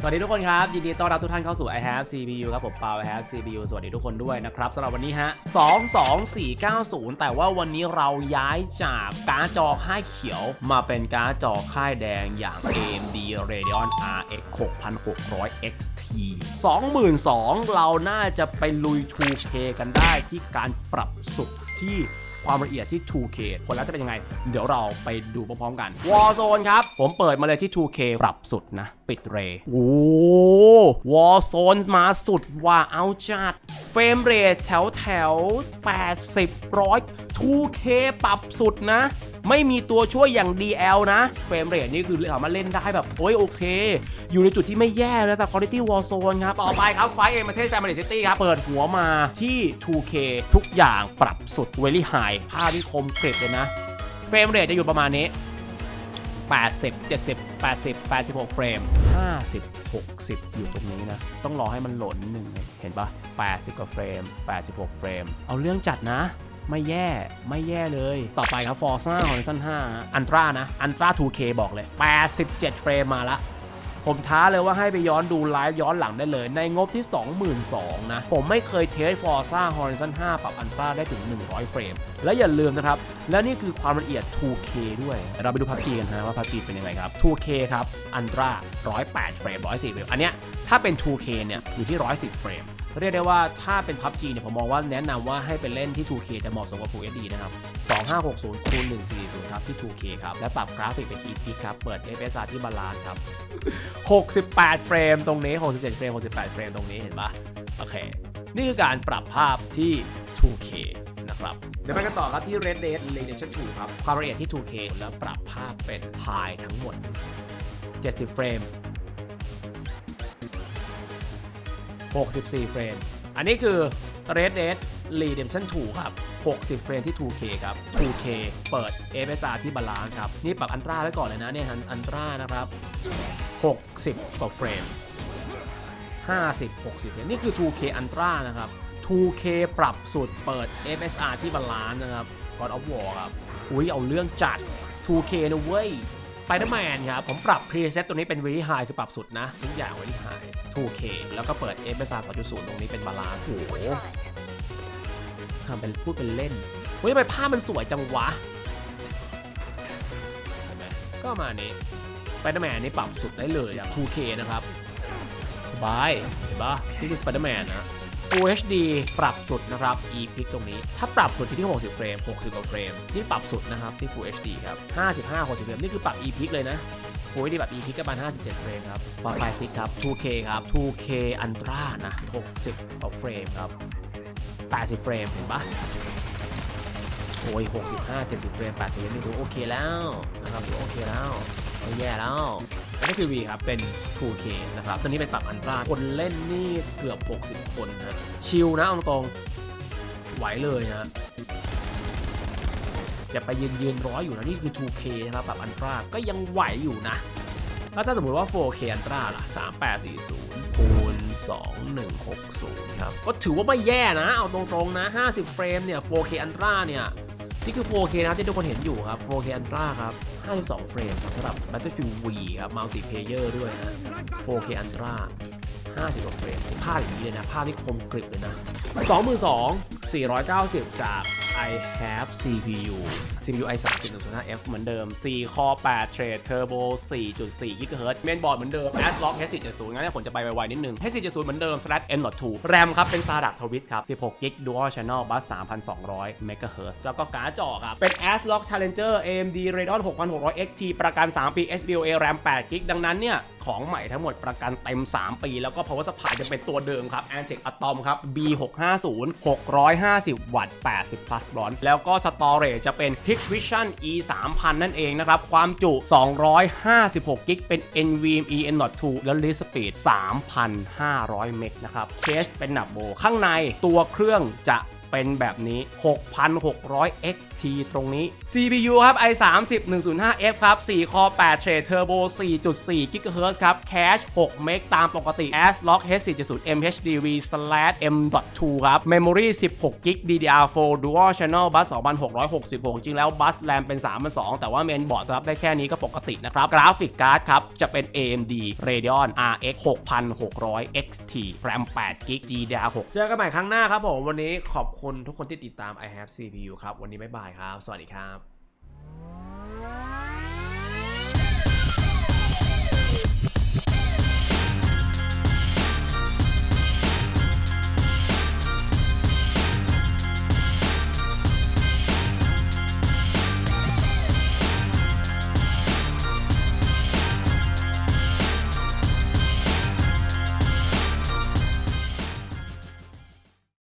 สวัสดีทุกคนครับ ยินดีต้อนรับทุกท่านเข้าสู่ i have CPU ครับผมเปา i have CPU สวัสดีทุกคนด้วยนะครับสำหรับวันนี้ฮะ 22490 แต่ว่าวันนี้เราย้ายจากการ์ดจอค่ายเขียว มาเป็นการ์ดจอค่ายแดงอย่าง AMD Radeon RX 6600 XT 22,000 เราน่าจะไปลุย 2K กันได้ที่การปรับสุดที่ความละเอียดที่ 2K ผลลัพธ์จะเป็นยังไง เดี๋ยวเราไปดูพร้อมๆกัน Warzone ครับ ผมเปิดมาเลยที่ 2K ปรับสุดนะ ปิดเรย์โอ้ Warzone มาสุดว่าเอาจัด เฟรมเรทแถวแถว80ร้อย 2K ปรับสุดนะ ไม่มีตัวช่วยอย่าง DL นะ เฟรมเรทนี่คือสามารถเล่นได้แบบ โอ้ยโอเค อยู่ในจุดที่ไม่แย่เลยแต่ Quality Warzone ครับ ต่อไปครับไฟเอ็มประเทศแฟมิลี่ซิตี้ครับ เปิดหัวมาที่ 2K ทุกอย่างปรับสุด Very High ภาพที่คมกริบเลยนะ เฟรมเรทจะอยู่ประมาณนี้ 80 70 80 86 เฟรม 50 60 อยู่ตรงนี้นะ ต้องรอให้มันหล่นหนึ่งเห็นปะ80 กว่าเฟรม 86 เฟรม เอาเรื่องจัดนะ ไม่แย่ไม่แย่เลย ต่อไปครับ Forza Horizon 5 Ultra นะ Ultra 2K บอกเลย 87 เฟรมมาละ ผมท้าเลยว่าให้ไปย้อนดูไลฟ์ย้อนหลังได้เลย ในงบที่ 22,000นะ ผมไม่เคยเทสฟอร์ซ่าฮอริซอน5ปรับอันตราได้ถึง 100 เฟรม และอย่าลืมนะครับ และนี่คือความละเอียด 2K ด้วย เราไปดูพับจีกันนะว่าพับจีเป็นยังไงครับ 2K ครับอันตรา108 เฟรม104เฟรม อันเนี้ยถ้าเป็น 2K เนี่ยอยู่ที่ 110 เฟรม เรียกได้ว่าถ้าเป็น PUBG เนี่ยผมมองว่าแนะนำว่าให้ไปเล่นที่ 2K จะเหมาะสมกับ Full HD นะครับ 2560คูณ140 ครับ ที่ 2K ครับ และปรับกราฟิกเป็น EP ครับ เปิด FSR ที่บาลานซ์ครับ 68 เฟรมตรงนี้ 67 เฟรม 68 เฟรมตรงนี้เห็นปะโอเค นี่คือการปรับภาพที่ 2K นะครับเดี๋ยวไปกันต่อครับที่ Red Dead Redemption 2 ครับ ความละเอียดที่ 2K แล้วปรับภาพเป็น High ทั้งหมด 70 เฟรม 64 เฟรม อันนี้คือ Red Dead Redemption 2 ครับ 60 เฟรมที่ 2K ครับ 2K เปิด FSR ที่บาลานซ์ครับ นี่ปรับอันตราไว้ก่อนเลยนะเนี่ยอันตรานะครับ 60 กว่าเฟรม 50 60 เฟรม นี่คือ 2K Ultra นะครับ 2K ปรับสุดเปิด FSR ที่บาลานซ์นะครับ God of War ครับ อุ้ยเอาเรื่องจัด 2K นะเว้ย Spider-Man ครับ ผมปรับ preset ตัวนี้เป็น very high คือปรับสุดนะ ทุกอย่าง very high 2K แล้วก็เปิด FSR 2.0 ตรงนี้เป็นบาลานซ์โอ้โหทำเป็นพูดเป็นเล่นเฮ้ยทำไมภาพมันสวยจังวะเห็นไหมก็มานี้ Spider-Man นี่ปรับสุดได้เลยอะ 2K นะครับ สบาย เห็นปะนี่คือ Spider-Man นะ Full HD ปรับสุดนะครับ e p i c ตรงนี้ ถ้าปรับสุดที่ 60 เฟรม 60กว่าเฟรม นี่ปรับสุดนะครับที่ Full HD ครับ 55 60เฟรม นี่คือปรับ e p i c เลยนะ Full HD แบบ e p i c ก็ประมาณ57 เฟรมครับต่อไปซิครับ 2K ครับ 2K Ultra นะ 60กว่าเฟรมครับ 80 เฟรม เห็นปะโอ้ย65 70 เฟรม 80 เฟรมนี่ถือโอเคแล้วนะครับถือโอเคแล้ว ไม่แย่แล้วอันนี้คือ V ครับ เป็น 2K นะครับตัวนี้เป็นปรับอันตราคนเล่นนี่เกือบ 60 คนนะ ชิลนะเอาตรงๆไหวเลยนะอย่าไปยืนยืนร้อยอยู่นะ นี่คือ 2K นะครับปรับอันตราก็ยังไหวอยู่นะ แล้วถ้าสมมติว่า 4K อันตราล่ะ 3840คูณ2160 ครับ ก็ถือว่าไม่แย่นะ เอาตรงๆนะ 50 เฟรมเนี่ย 4K อันตราเนี่ย นี่คือ 4K นะที่ทุกคนเห็นอยู่ครับ 4K Ultra ครับ 52 เฟรมสำหรับ Battlefield V ครับ Multiplayer ด้วยนะ 4K Ultra 50กว่าเฟรมภาพอย่างนี้เลยนะ ภาพที่คมกริบเลยนะ22,490 จาก I have CPU CPU i 3 0 1 5 F เหมือนเดิม4 Core 8 Thread Turbo 4.4 GHz เมนบอร์ดเหมือนเดิม ASRock H470 งั้นผมจะไปไวๆนิดนึง H470 เหมือนเดิม slash M.2 RAM ครับ เป็น SATA Twist ครับ 16 GB Dual Channel Bus 3,200 MHz แล้วก็การ์ดจอครับ เป็น ASRock Challenger AMD Radeon 6600 XT ประกัน 3 ปี SBOA RAM 8 GB ดังนั้นเนี่ย ของใหม่ทั้งหมดประกันเต็ม 3 ปี แล้วก็ power supply จะเป็นตัวเดิมครับ Antec Atom ครับ B650 650 วัตต์80 plus ร้อน แล้วก็สตอเรจจะเป็น Hikvision E 3000 นั่นเองนะครับ ความจุ 256 กิกเป็น NVMe N.2 แล้ว Read Speed 3,500 เมกนะครับ เคสเป็นหนับโบ ข้างในตัวเครื่องจะ เป็นแบบนี้ 6,600 XT ตรงนี้ CPU ครับ i30 105F ครับ 4 Core 8 Thread Turbo 4.4 GHz ครับ Cache 6 เมกตามปกติ ASRock H470 MHDV M.2 ครับ Memory 16 GB DDR4 Dual Channel Bus 2666 จริงแล้วบัสแรมเป็น 3,200 แต่ว่าเมนบอร์ดรับได้แค่นี้ก็ปกตินะครับ กราฟิกการ์ดครับ จะเป็น AMD Radeon RX 6600 XT RAM 8 GB DDR6 เจอกันใหม่ครั้งหน้าครับผม วันนี้ขอบคุณทุกคนที่ติดตาม I have CPU ครับ วันนี้บ๊ายบายครับ สวัสดีครับ